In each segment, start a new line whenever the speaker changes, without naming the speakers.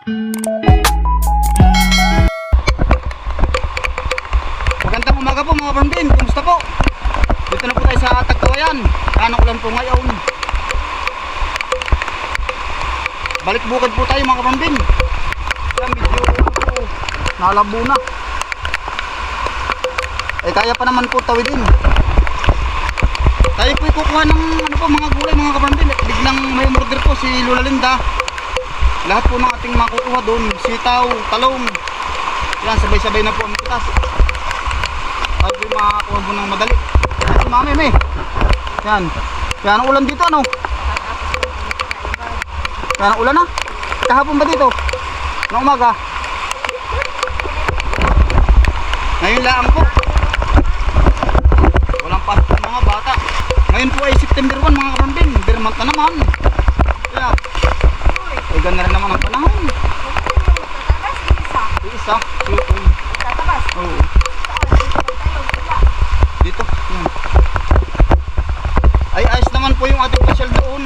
Magandang umaga po mga Bambin, kumusta po? Dito na po tayo sa Tagkawayan. Kanang ulan po ngayon. Balik bukid po tayo mga Bambin. Yan, medyo oh, nalabo na. Eh kaya pa naman po tawidin. Tayo po kukuha ng ano po, mga gulay mga kabambin. At biglang may murder po si Lola Linda. Lahat po ng ating makukuha doon, sitaw, talong. Yan, sabay-sabay na po ang pitas. Tayo po yung makakuha po ng madali. Yan, si Mami, may. Yan. Yan ang ulan dito, ano? Yan ang ulan na. Kahapon ba dito? Noong umaga? Ngayon lang po. Walang pasok ng mga bata. Ngayon po ay September 1 mga karambin. Bermant na naman. Kaya, ay ganda rin naman ang panahon. Yung isa, yung Oo. Dito. Ay, ayos naman po yung ating pasyal doon.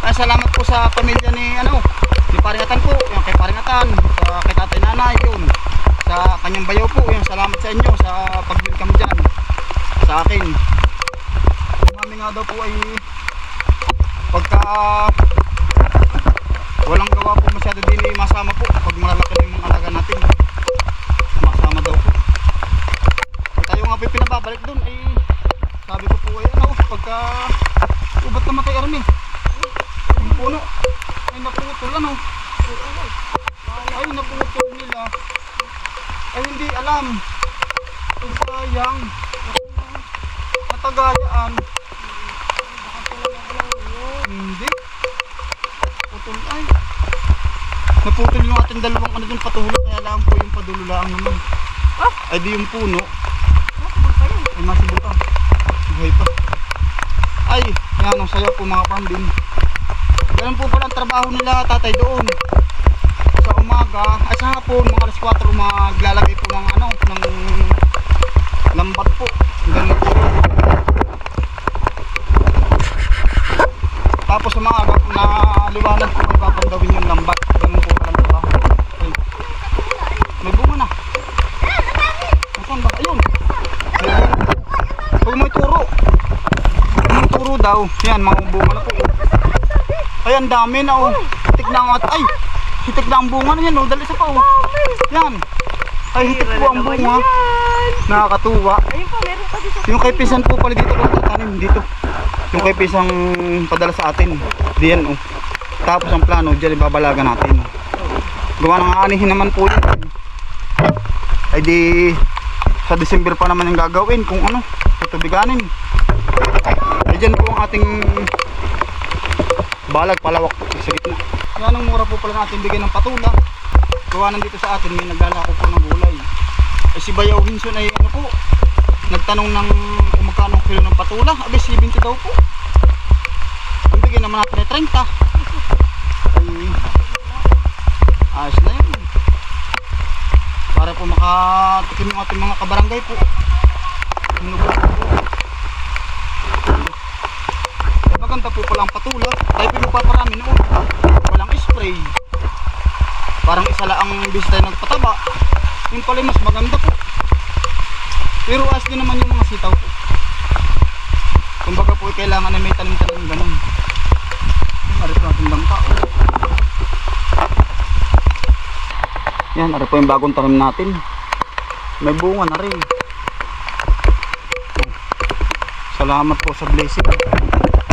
Ay, salamat po sa pamilya ni, ano, ni Paringatan po. Yung kay Paringatan, sa kay tatay nanay, yun. Sa kanyang bayaw po, yung salamat sa inyo sa pag-welcome dyan. Sa akin. Mami nga daw po ay pagka walang gawa po masyado din eh, masama po. Pag malalaki na yung alaga natin masama daw po. Pag tayo nga po pinababalik doon ay sabi ko po ay ano pagka ubat na matay army yung puno. Ay naputol ano? Ay naputol nila. Ay hindi alam ay sayang natagayaan hindi putol ay naputol yung ating dalawang ano dun patulo kaya lang po yung padulo lang naman. Ay di yung puno. Ay masibol pa. Buhay pa. Ay yan ang sayo po mga pambin ganun po pala ang trabaho nila tatay doon. Sa umaga ay sa hapon mga alas 4 maglalagay po ng ano ng lambat po. Ganun po. Tapos sa mga na liwanag po may papandawin yung lambat ganun po pala ang trabaho ay, may bunga na Nasaan ba? Ayun. Ituro. Huwag mo ituro daw. Yan, mga bunga na po. Ay, ang dami na oh. Hitik na ang at... Ay! Hitik na ang bunga na yan oh. Dali sa pa oh. Yan. Ay, hitik po ang bunga. Nakakatuwa.
Ayun po, meron pa dito.
Yung kay Pisan po pala dito ko tatanim dito. Yung kay Pisang padala sa atin. Diyan oh. Tapos ang plano, dyan ibabalaga natin. Gawa ng aanihin naman po yun. Ay di sa December pa naman yung gagawin kung ano, tutubiganin. Ay dyan po ang ating balag palawak sa gitna. Yan ang mura po pala natin bigyan ng patula. Gawa nandito sa atin may naglalako po ng gulay. Ay si Bayaw Hinson ay ano po, nagtanong ng kung magkano kilo ng patula. Abi 70 daw po. Ang bigyan naman natin ay 30. Ay, ayos na yun. Para po makatikim yung ating mga kabarangay po. Ano po po. Ay, maganda po pala ang patula. Tayo magpaparami noon. Walang spray. Parang isa lang ang bis tayo nagpataba. Yung pala mas maganda po. Pero as din naman yung mga sitaw po. Kumbaga po kailangan na may tanim-tanim ganun. Arit natin bangka. Oh. Yan, ari po yung bagong tanim natin. May bunga na rin. Salamat po sa blessing.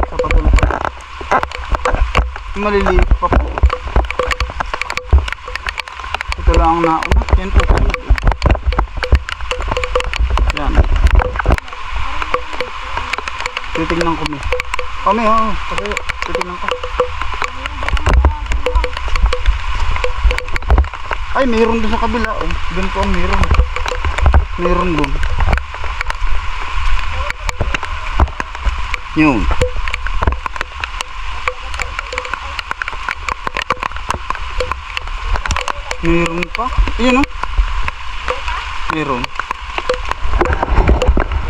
Sa patuloy. Maliliit pa po. Ito lang ang nauna. Yan po. Yan. Titignan ko mo. Kami, oo. Patayo. Titignan ko. Ay, mayroon doon sa kabila. Oh. Doon po ang mayroon. Mayroon doon. Yun. Mayroon pa. Ayun oh. Mayroon.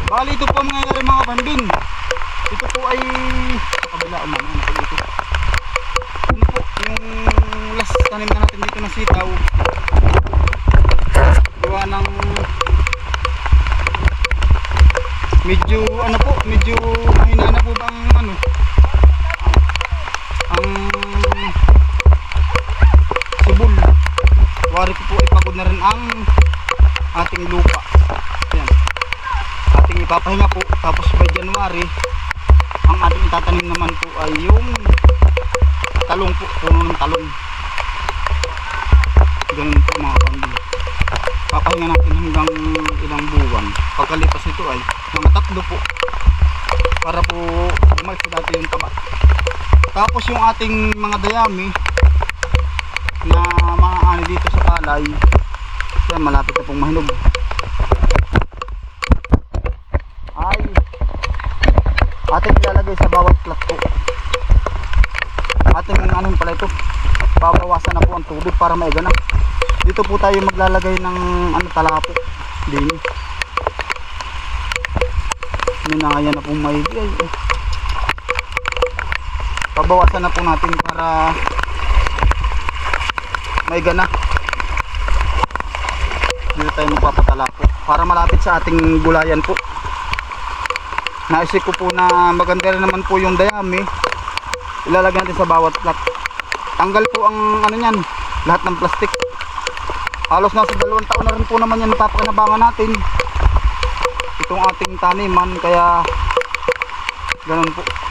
Bali ito po ang mangyayari mga banding. Ito po ay kabila naman. Ano po ito? Ano po? Yung last tanim na natin dito na sitaw. Gawa ng medyo ano po, medyo mahina na po bang ano ang Wari ko po ipagod na rin ang ating lupa. Yan. Ating ipapahinga po tapos by January ang ating itatanim naman po ay yung talong po, puno ng talong. Ganun po mga kambing. Papahinga natin hanggang ilang buwan. Pagkalipas ito ay mga tatlo po. Para po bumalik sa dati yung taba. Tapos yung ating mga dayami na ani dito sa palay. Yan, malapit na pong mahinog. Ay, ating ilalagay sa bawat plat po. Ating anong pala ito? Babawasan na po ang tubig para maigana dito po tayo maglalagay ng ano talapo. Din. Minaya na pong maigi. Ay eh. babawasan na po natin para maigana dito tayo magpapatalapo para malapit sa ating gulayan po. Naisip ko po na maganda rin naman po yung dayami. Ilalagay natin sa bawat plat tanggal po ang ano yan lahat ng plastic. Halos nasa dalawang taon na rin po naman yan napapakinabangan natin. Itong ating taniman kaya ganun po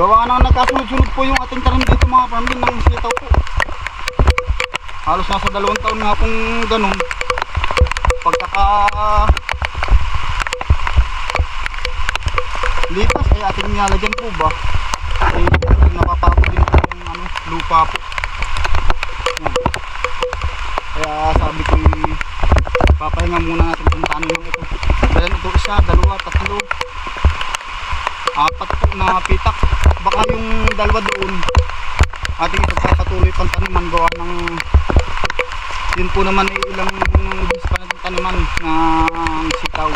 gawa nang nagkasunod-sunod po yung ating tanim dito mga pambin ng sitaw po. Halos nasa dalawang taon nga pong ganun. Pagkaka lipas ay ating nilalagyan po ba? Ay napapagod din po yung ano, lupa po. Yan. kaya sabi ko papahinga muna natin kung paano yung ito. Dahil ito isa, dalawa, tatlo apat po na pitak baka yung dalawa doon ating ipagpapatuloy pang taniman gawa ng yun po naman ay ilang bis pa natin taniman ng sitaw.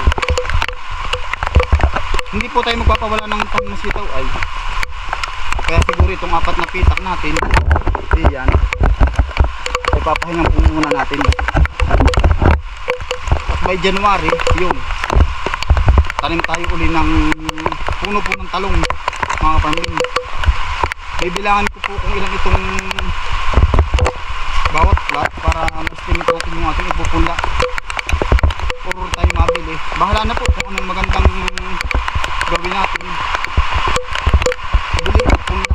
Hindi po tayo magpapawala ng pagmasitaw ay. Kaya siguro itong apat na pitak natin diyan ay papahingan po muna natin. At by January yun. Tanim tayo uli ng puno po ng talong mga farming bibilangan ko po kung ilang itong bawat plat para ma-estimate natin yung ating ipupunla or tayo mabili. Bahala na po kung anong magandang gawin natin bili at punla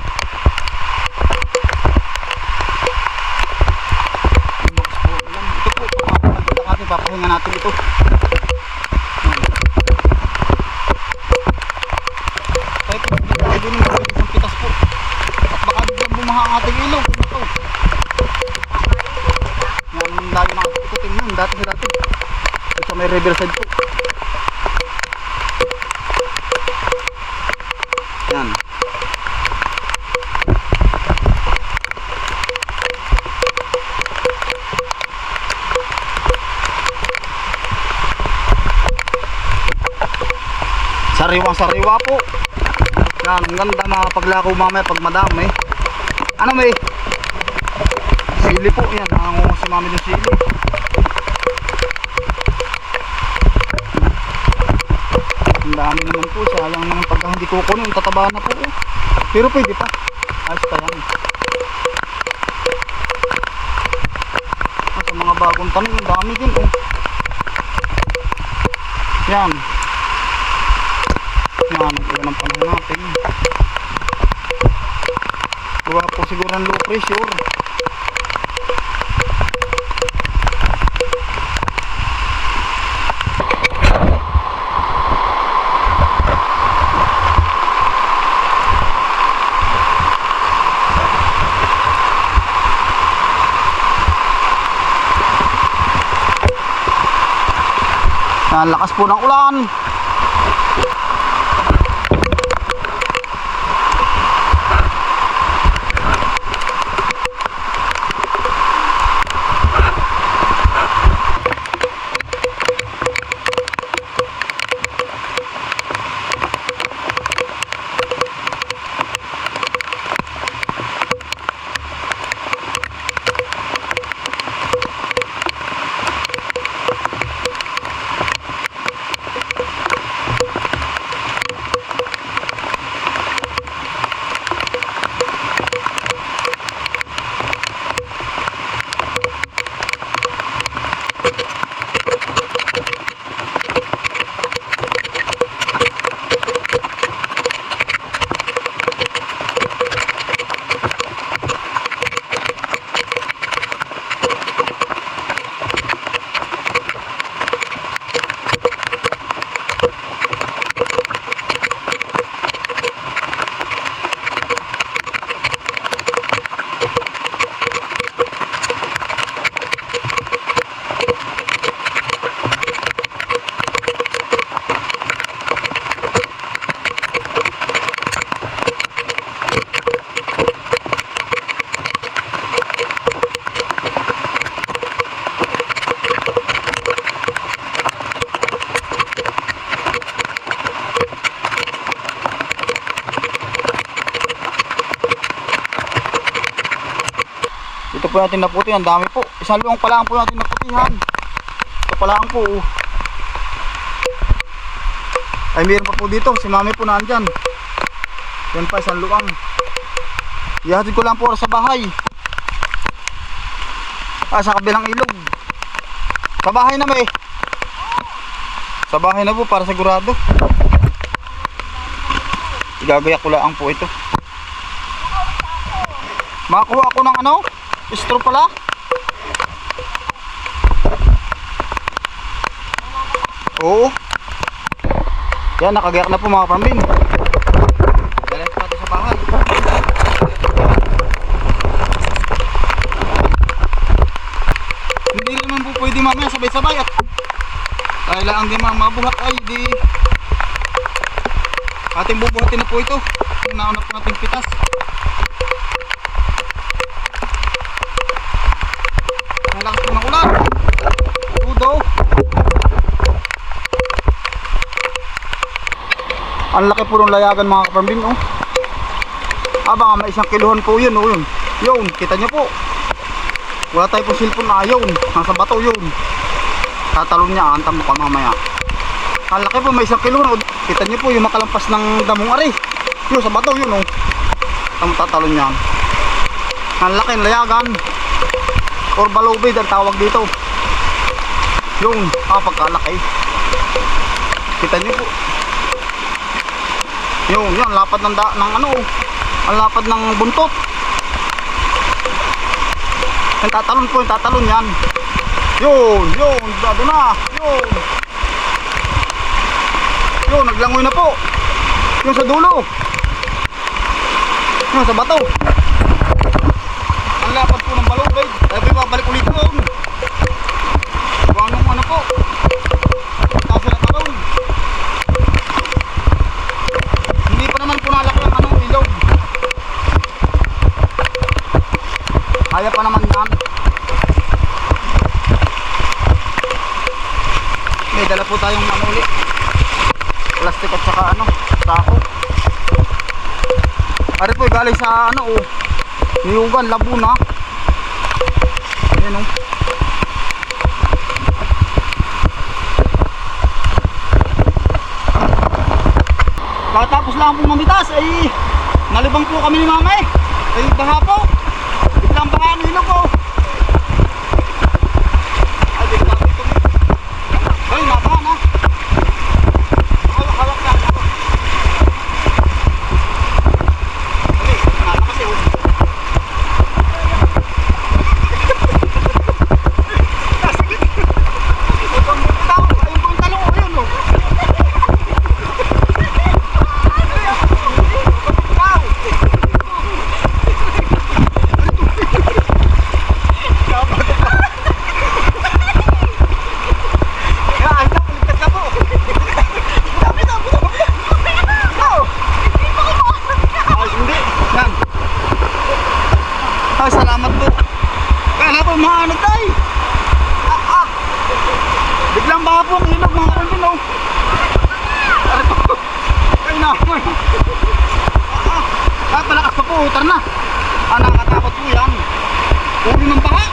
lumakas po alam ito po pagkakita natin papahinga natin ito tayo po tayo din ng gawin isang pitas po at baka biglang bumaha ang ating ilong ito yan lagi mga ikutin yun dati sa dati ito sa may riverside po yan sariwang sariwa po. Yan ang ganda mga paglako mamaya pag madami. Ano may sili po. Yan nangangungo si mami ng sili. Ang dami naman po. Sayang naman pagka hindi kukunin. Tataba na po. Eh. pero pwede pa. Ayos pa yan. Ah, sa mga bagong tanim ang dami din oh. yan yan ilan ang panahon natin gawa po siguro ng low pressure Yan, lakas po ng ulan. Po natin naputi. Ang dami po. Isang luang pa lang po natin naputihan. Ito pa lang po. oh. Ay, meron pa po dito. Si mami po nandyan. Yan pa, isang luang. Ihatid ko lang po sa bahay. Ah, sa kabilang ilog. Sa bahay na may. Sa bahay na po para sigurado. Igagayak ko lang po ito. Makakuha ako ng ano? Straw pala. Oo. Yan, nakagayak na po mga pambin. Ko natin sa bahay. Hindi naman po pwede mamaya sabay-sabay at kailangan din mga mabuhat ay di ating bubuhatin na po ito. Yung nauna po nating pitas. Nalakas po ng ulan. Tudo. Ang laki po ng layagan mga kapambing oh. Ah baka may isang kiluhan po yun oh yun. Yun, kita niyo po. Wala tayo po cellphone na yun. Nasa bato yun. Tatalon niya, antam mo ka mamaya. Ang laki po, may isang kiluhan oh. Kita niyo po yung makalampas ng damong ari. Yun, sa bato yun oh. Tatalon niya. Ang laki ng layagan. Or balobid ang tawag dito. Yung, ah, pagkalaki. Kita niyo po. Yung, yan, lapad ng, da, ng ano, oh. ang lapad ng buntot. Yung tatalon po, yung tatalon yan. Yun, yun, dado na, yun. Yun, naglangoy na po. Yung sa dulo. Yung sa bato. Ang lapad po ng balong, guys. Sabi babalik ulit doon. Kung anong ano po. Taas na talon. Hindi pa naman po nalaki ang anong ilog. Kaya pa naman yan. May dala po tayong manuli. Plastic at saka ano, sako. Ari po galing sa ano oh. Niyugan, Labuna. Ayan oh. Katapos lang po mamitas ay nalibang po kami ni mama eh. Ay baha po. Biglang baha ang ilog ko. Ay biglang ito. Ay nabaha na. Hawak hawak na. ako. Ay, nala kasi oh. Ayun po yung talong, ayun oh. Wow! Ya, ay na, ligtas ka po. Dami na, buto. Wow! Ay, hindi. Yan. Salamat po. Kala ko mga ano tay. Ah, ah. Biglang baka po ang ilog mga kapatid, no? Ay, po. Ay, naman. Ah, ah, palakas pa po, utar na. Ah, nakakatakot po yan. Uli ng baha.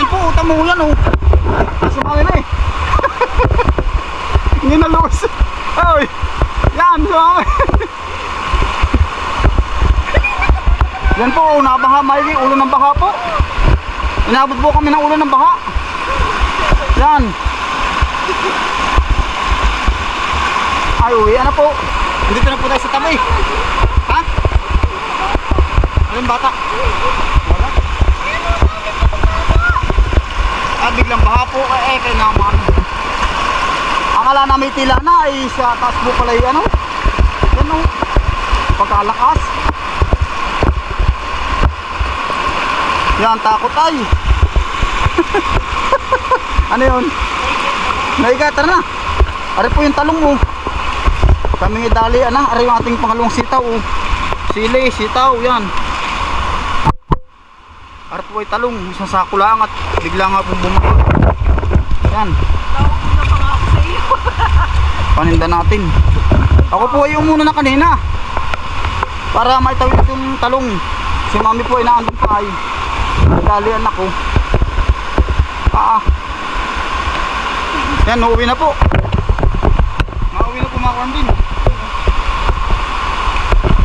Yan po, utang mo yan, oh. Mga na eh. Hindi na lose. Ay, yan, sumama. Yan po, nabaha, may ulo ng baha po. Inabot po kami ng ulo ng baha. Yan. Ay, uwi na po. Dito na po tayo sa tabi. Ha? Anong bata? Wala. Ah, biglang baha po. Eh, eh kay naman. Akala na may tila na ay sa taas po pala yung ano. Yan o. Pagkalakas. Yan, takot ay. ano yun? Naigatan na. Ari po yung talong mo. Kami dali ana, ari yung ating pangalawang sitaw. Oh. Sili, sitaw, yan. Ari po ay talong, sa sako lang at bigla nga pong bumaba. Yan, paninda natin. Ako po ay umuna na kanina. Para maitawid yung talong. Si mami po ay naandun pa ay. Nagalian ako. Ah, ah. Yan, uuwi na po. Mauwi na po mga kambing.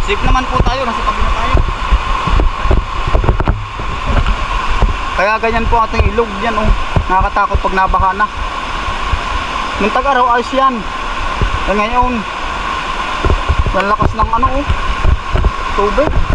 Safe naman po tayo, nasa tabi na tayo. Kaya ganyan po ating ilog yan oh. Nakakatakot pag nabaha na. Nung tag-araw ayos yan. Ngayon, ang lakas ng ano oh. Tubig.